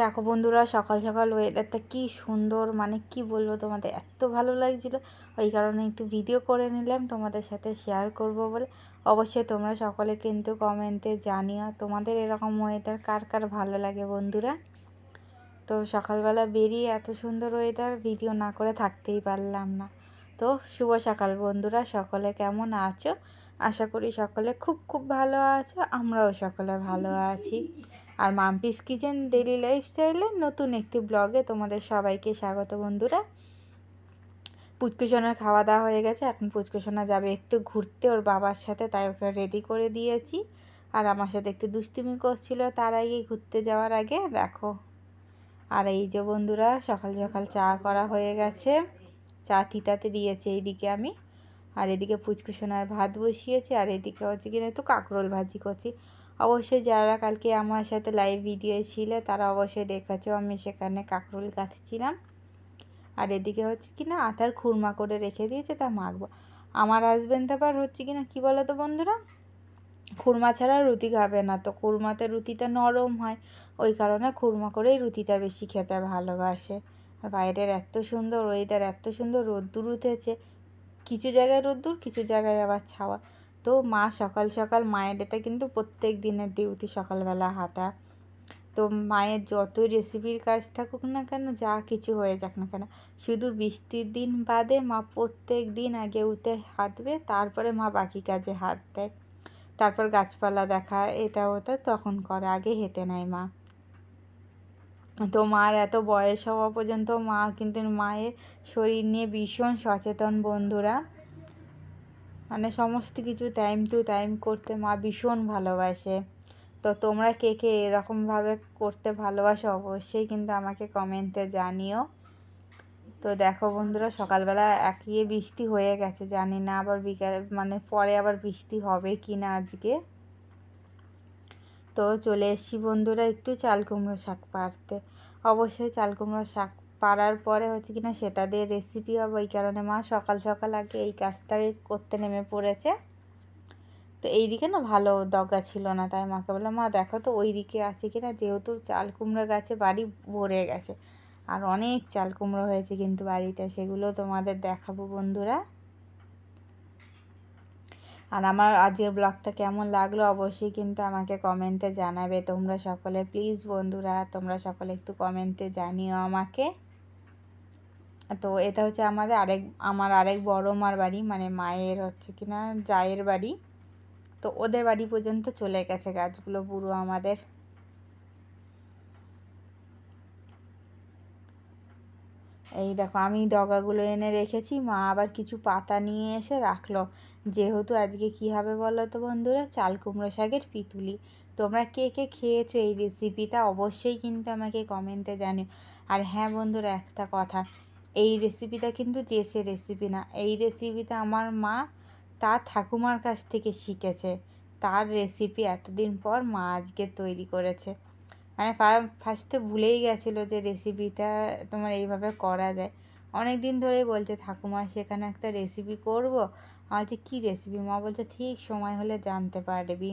দেখো বন্ধুরা, সকাল সকাল ওয়েদারটা কি সুন্দর মানে কি বলব তোমাদের, এত ভালো লাগছিল। ওই কারণে একটু ভিডিও করে নিলাম, তোমাদের সাথে শেয়ার করব বলে। অবশ্যই তোমরা সকলে কিন্তু কমেন্টে জানিও, তোমাদের এরকম ওয়েদার কার কার ভালো লাগে বন্ধুরা। তো সকালবেলা বেরিয়ে এত সুন্দর ওয়েদার ভিডিও না করে থাকতেই পারলাম না। তো শুভ সকাল বন্ধুরা, সকলে কেমন আছো? আশা করি সকলে খুব খুব ভালো আছো, আমরাও সকলে ভালো আছি। আর মাম্পিস কিচেন ডেলি লাইফস্টাইলের নতুন একটি ব্লগে তোমাদের সবাইকে স্বাগত বন্ধুরা। পুচকুসোনার খাওয়া দাওয়া হয়ে গেছে, এখন পুচকুসোনা যাবে একটু ঘুরতে, ওর বাবার সাথে তাই ওকে রেডি করে দিয়েছি। আর আমার সাথে একটু দুষ্টুমি করছিল, তার আগে ঘুরতে যাওয়ার আগে, দেখো। আর এই যে বন্ধুরা, সকাল সকাল চা করা হয়ে গেছে। চা তিতাতে দিয়েছে এইদিকে আমি। আর এদিকে পুচকুসোনার ভাত বসিয়েছি, আর এদিকে হচ্ছে কিনা একটু কাঁকরোল ভাজি করছি। অবশ্যই যারা কালকে আমার সাথে লাইভ ভিডিও ছিল, তারা অবশ্যই দেখেছ, আমি সেখানে কাঁকরোল কাটছিলাম আর এদিকে হচ্ছে কি না আটার খুরমা করে রেখে দিয়েছে, তা মাখবো। আমার হাজব্যান্ড আবার হচ্ছে কি না, কী বলো তো বন্ধুরা? খুরমা ছাড়া রুটি খাবে না, তো খুরমাতে রুটিটা নরম হয়। ওই কারণে খুরমা করেই রুটিটা বেশি খেতে ভালোবাসে। আর বাইরের এত সুন্দর ওয়েদার এত সুন্দর রোদ্দুর উঠেছে। কিছু জায়গায় রোদ্দুর, কিছু জায়গায় আবার ছাওয়া। তো মা সকাল সকাল মায়ের এটা কিন্তু প্রত্যেক দিনের ডিউটি সকালবেলা হাতা তো মায়ের যতই রেসিপির কাজ থাকুক না কেন, যা কিছু হয়ে যাক না কেন, শুধু বৃষ্টির দিন বাদে মা প্রত্যেক দিন আগে উঠে হাঁটবে, তারপরে মা বাকি কাজে হাত দেয়। তারপর গাছপালা দেখা, এটা ওটা, তখন করে, আগে হেঁটে নেয় মা। তো মার এত বয়স হওয়া পর্যন্ত মা কিন্তু মায়ের শরীর নিয়ে ভীষণ সচেতন বন্ধুরা। মানে সমস্ত কিছু টাইম টু টাইম করতে মা ভীষণ ভালোবাসে। তো তোমরা কে কে এরকমভাবে করতে ভালোবাসো অবশ্যই কিন্তু আমাকে কমেন্টে জানিও। তো দেখো বন্ধুরা, সকালবেলা একই বৃষ্টি হয়ে গেছে, জানি না আবার বিকাল মানে পরে আবার বৃষ্টি হবে কি না আজকে। তো চলে এসছি বন্ধুরা একটু চাল কুমড়ো শাক পারতে অবশ্যই চাল কুমড়ো শাক পাড়ার পরে হচ্ছে কিনা দিয়ে রেসিপি হবে, ওই কারণে মা সকাল সকাল আগে এই কাজটাকে করতে নেমে পড়েছে। তো এই দিকে না ভালো দগা ছিল না, তাই মাকে বললাম, মা, দেখো তো ওই দিকে আছে কিনা, যেহেতু চাল কুমড়ো গাছে বাড়ি ভরে গেছে, আর অনেক চাল কুমড়ো হয়েছে কিন্তু বাড়িতে, সেগুলো তোমাদের দেখাবো বন্ধুরা। আর আমার আজকের ব্লগটা কেমন লাগল অবশ্যই কিন্তু আমাকে কমেন্টে জানাবে। তোমরা সকলে, প্লিজ বন্ধুরা, তোমরা সকলে একটু কমেন্টে জানিও আমাকে। তো এটা হচ্ছে আমাদের আরেক, আমার আরেক বড় মার বাড়ি মানে মায়ের হচ্ছে কি না জায়ের বাড়ি। তো ওদের বাড়ি পর্যন্ত চলে গেছে গাছগুলো পুরো আমাদের। এই দেখো, আমি ডগাগুলো এনে রেখেছি, মা আবার কিছু পাতা নিয়ে এসে রাখল। যেহেতু আজকে কী হবে বলো তো বন্ধুরা? চাল কুমড়ো শাকের পিতুলি। তোমরা কে কে খেয়েছো এই রেসিপিটা অবশ্যই কিন্তু আমাকে কমেন্টে জানিও। আর হ্যাঁ বন্ধুরা, একটা কথা। এই রেসিপিটা কিন্তু চেসে রেসিপি না, এই রেসিপিটা আমার মা তার ঠাকুমার কাছ থেকে শিখেছে। তার রেসিপি এতদিন পর মা আজকে তৈরি করেছে। মানে ফার্স্টে ভুলেই গেছিল যে রেসিপিটা তোমার এইভাবে করা যায়। অনেক দিন ধরেই বলছে, ঠাকুমা, সেখানে একটা রেসিপি করব। আমার যে কী রেসিপি মা বলছে, ঠিক সময় হলে জানতে পারবি।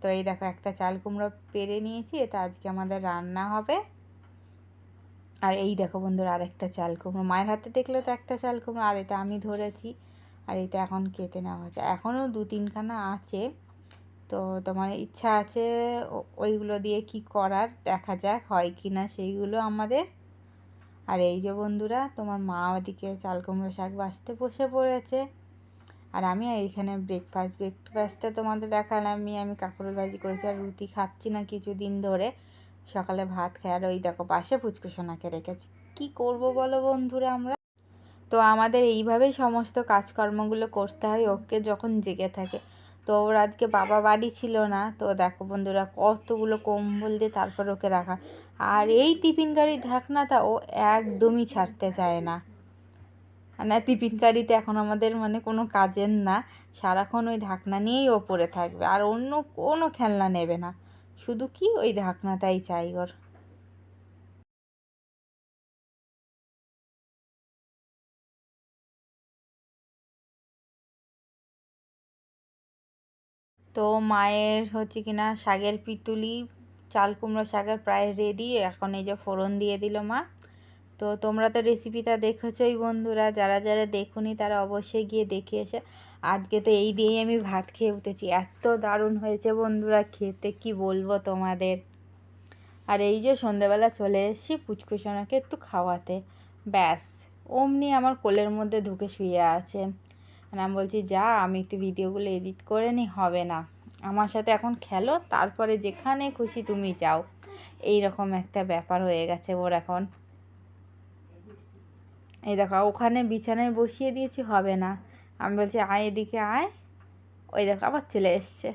তো এই দেখো, একটা চাল কুমড়ো পেরে নিয়েছি, এটা আজকে আমাদের রান্না হবে। আর এই দেখো বন্ধুরা, আরেকটা চাল কুমড়ো। মায়ের হাতে দেখলে তো একটা চাল কুমড়ো, আর এটা আমি ধরেছি, আর এটা এখন কেটে নেওয়া হচ্ছে এখনও দু তিনখানা আছে, তো তোমার ইচ্ছা আছে ওইগুলো দিয়ে কি করার, দেখা যাক হয় কি না সেইগুলো আমাদের। আর এই যে বন্ধুরা, তোমার মা ওদিকে চাল কুমড়ো শাক বাঁচতে বসে পড়েছে। আর আমি এইখানে ব্রেকফাস্ট ব্রেকফাস্টটা তোমাদের দেখালাম, আমি আমি কাকুরের ভাজি করেছি, আর রুটি খাচ্ছি না কিছুদিন ধরে। সকালে ভাত খাই, আর ওই দেখো পাশে ফুচকু সোনাকে রেখেছি। কি করব বলো বন্ধুরা আমরা? তো আমাদের এইভাবেই সমস্ত কাজকর্মগুলো করতে হয়, ওকে যখন জেগে থাকে। তো ওর আজকে বাবা বাড়ি ছিল না, তো দেখো বন্ধুরা কতগুলো কম্বল দিয়ে তারপর ওকে রাখা। আর এই টিফিন গাড়ির ঢাকনাটা ও একদমই ছাড়তে চায় না। না, টিফিন গাড়িতে এখন আমাদের মানে কোনো কাজের না, সারাক্ষণ ওই ঢাকনা নিয়েই ও পড়ে থাকবে, আর অন্য কোনো খেলনা নেবে না। শুধু কি ওই ঢাকনাটাই চাই ওর তো মায়ের হচ্ছে কিনা শাগের পিতুলি, চাল কুমড়ো শাগের প্রায় রেডি এখন এই যে ফোড়ন দিয়ে দিল মা। তো তোমরা তো রেসিপিটা দেখেছই বন্ধুরা। যারা যারা দেখুনি তারা অবশ্যই গিয়ে দেখে এসে। আজকে তো এই দিয়েই আমি ভাত খেয়ে উঠেছি। এত দারুণ হয়েছে বন্ধুরা, খেতে কি বলব তোমাদের। আর এই যে সন্ধেবেলা চলে এসেছি পুচকুসোনাকে একটু খাওয়াতে। ব্যাস, অমনি আমার কোলের মধ্যে ঢুকে শুয়ে আছে। আর আমি বলছি, যা, আমি একটু ভিডিওগুলো এডিট করে নিই হবে না। আমার সাথে এখন খেলো, তারপরে যেখানে খুশি তুমি যাও। এই রকম একটা ব্যাপার হয়ে গেছে ওর এখন। এই দেখো ওখানে বিছানায় বসিয়ে দিয়েছি, হবে না। আমি বলছি, আয় এদিকে আয়। ওই দেখো, আবার চলে এসছে।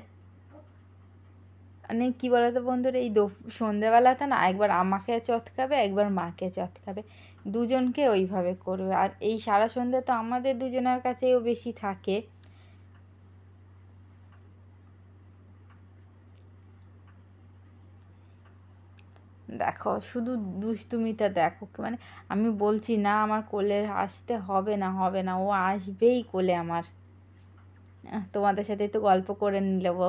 মানে কী বলতো বন্ধুরা, এই সন্ধেবেলাতে না একবার আমাকে চটকাবে, একবার মাকে চটকাবে। দুজনকে ওইভাবে করবে। আর এই সারা সন্ধ্যে তো আমাদের দুজনের কাছেও বেশি থাকে। দেখো, শুধু দুষ্টুমিটা দেখো মানে আমি বলছি না, আমার কোলে আসতে হবে না হবে না, ও আসবেই কোলে আমার। তোমাদের সাথে তো গল্প করে নিলেবো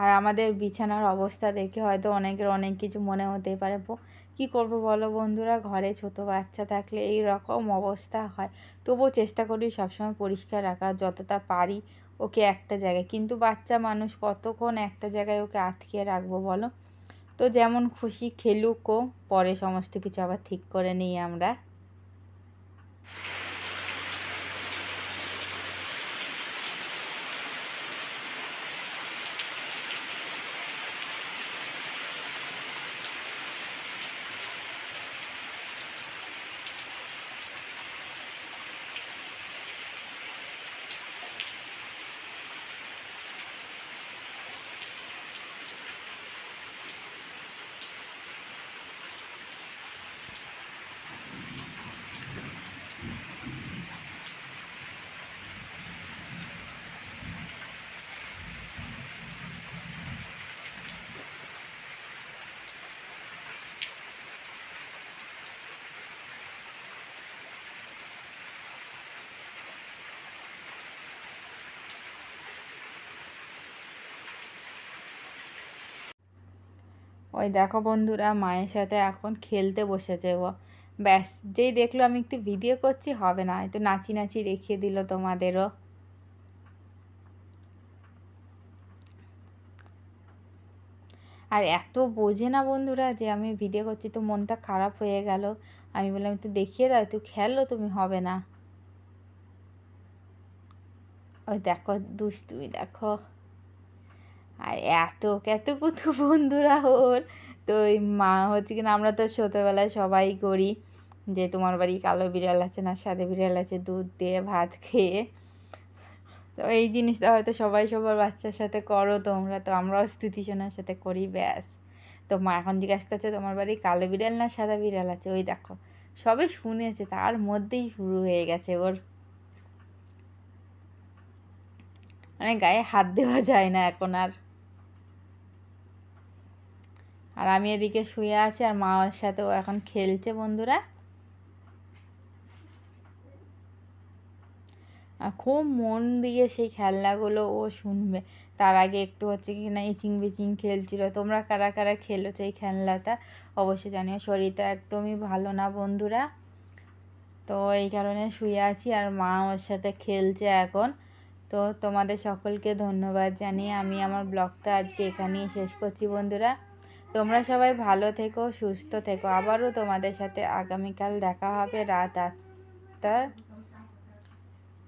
আর আমাদের বিছানার অবস্থা দেখে হয়তো অনেকের অনেক কিছু মনে হতেই পারে কি করব বলো বন্ধুরা? ঘরে ছোট বাচ্চা থাকলে এই রকম অবস্থা হয়। তবুও চেষ্টা করি সবসময় পরিষ্কার রাখার, যতটা পারি ওকে একটা জায়গায়। কিন্তু বাচ্চা মানুষ কতক্ষণ একটা জায়গায় ওকে আটকে রাখব বলো? তো যেমন খুশি খেলুকও পরে সমস্ত কিছু আবার ঠিক করে নিই আমরা। ওই দেখো বন্ধুরা, মায়ের সাথে এখন খেলতে বসেছে ও। ব্যাস, যেই দেখল আমি একটু ভিডিও করছি, হবে না, একটু নাচি নাচি দেখিয়ে দিল তোমাদেরও। আর এত বোঝে না বন্ধুরা যে আমি ভিডিও করছি, তো মনটা খারাপ হয়ে গেল। আমি বললাম, একটু দেখিয়ে দাও, একটু খেলো তুমি, হবে না। ওই দেখো, দুষ্টুমি দেখো। আর এত কত কত বন্ধুরা ওর। তো ওই মা হচ্ছে কিনা আমরা তো ছোটোবেলায় সবাই করি যে তোমার বাড়ি কালো বিড়াল আছে না সাদে বিড়াল আছে, দুধ দিয়ে ভাত খেয়ে। তো এই জিনিসটা হয়তো সবাই সবার বাচ্চার সাথে করো তোমরা, তো আমরাও স্তুতিশোনার সাথে করি, ব্যাস। তো মা এখন জিজ্ঞাসা করছে, তোমার বাড়ি কালো বিড়াল না সাদা বিড়াল আছে? ওই দেখো, সবে শুনেছে, তার মধ্যেই শুরু হয়ে গেছে ওর। মানে গায়ে হাত দেওয়া যায় না এখন আর। আর আমি এদিকে শুয়ে আছি আর মার সাথে ও এখন খেলছে বন্ধুরা। আর খুব মন দিয়ে সেই খেলনাগুলো ও শুনবে। তার আগে একটু হচ্ছে কি না ইচিং বিচিং খেলছিল। তোমরা কারা কারা খেলেছো এই খেলনাটা অবশ্যই জানিও। শরীরটা একদমই ভালো না বন্ধুরা। তো এই কারণে শুয়ে আছি আর মা ওর সাথে খেলছে এখন। তো তোমাদের সকলকে ধন্যবাদ জানিয়ে আমি আমার ব্লগটা আজকে এখানেই শেষ করছি বন্ধুরা। তোমরা সবাই ভালো থেকো, সুস্থ থেকো। আবারও তোমাদের সাথে আগামীকাল দেখা হবে রাত আটটা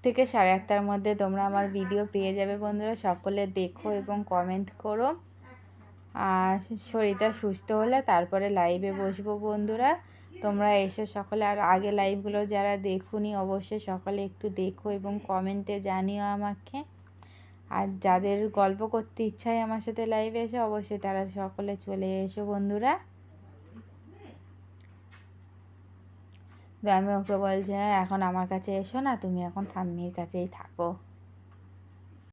থেকে সাড়ে আটটার মধ্যে। তোমরা আমার ভিডিও পেয়ে যাবে বন্ধুরা। সকলে দেখো এবং কমেন্ট করো। আর শরীরটা সুস্থ হলে তারপরে লাইভে বসবো বন্ধুরা। তোমরা এসো সকলে। আর আগে লাইভগুলো যারা দেখুনি, অবশ্যই সকলে একটু দেখো এবং কমেন্টে জানিও আমাকে। আর যাদের গল্প করতে ইচ্ছায় আমার সাথে লাইভে এসে অবশ্যই তারা সকলে চলে এসো বন্ধুরা। আমি ওকে বলছি এখন আমার কাছে এসো না, তুমি এখন থাম্মির কাছেই থাকো।